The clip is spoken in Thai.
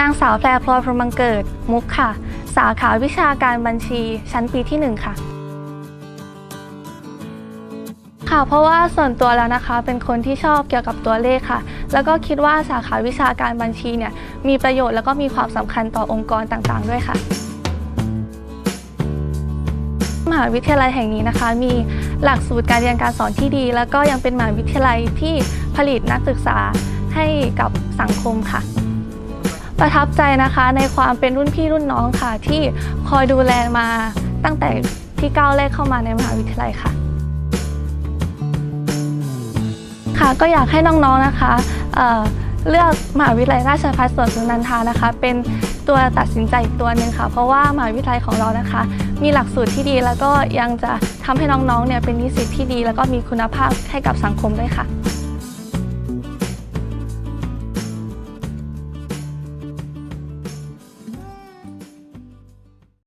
นางสาวแพรพลอยพรหมังเกิด มุกค่ะ สาขาวิชาการบัญชีชั้นปีที่ 1 ค่ะ ค่ะ เพราะว่าส่วนตัวแล้วนะคะ เป็นคนที่ชอบเกี่ยวกับตัวเลขค่ะ แล้วก็คิดว่าสาขาวิชาการบัญชีเนี่ยมีประโยชน์แล้วก็มีความสำคัญต่อองค์กรต่างๆ ด้วยค่ะมหาวิทยาลัยแห่งนี้นะคะ มีหลักสูตรการเรียนการสอนที่ดี แล้วก็ยังเป็นมหาวิทยาลัยที่ผลิตนักศึกษาให้กับสังคมค่ะ ประทับใจนะคะในความเป็นรุ่นพี่รุ่นน้องค่ะ ที่คอยดูแลมาตั้งแต่ที่ก้าวแรกเข้ามาในมหาวิทยาลัยค่ะ ค่ะก็อยากให้น้องๆนะคะเเลือกมหาวิทยาลัยราชภัฏสวนสุนันทานะคะ เป็นตัวตัดสินใจอีกตัวหนึ่งค่ะ เพราะว่ามหาวิทยาลัยของเรานะคะ มีหลักสูตรที่ดีแล้วก็ยังจะทำให้น้องๆเนี่ยเป็นนิสิตที่ดี แล้วก็มีคุณภาพให้กับสังคมด้วยค่ะ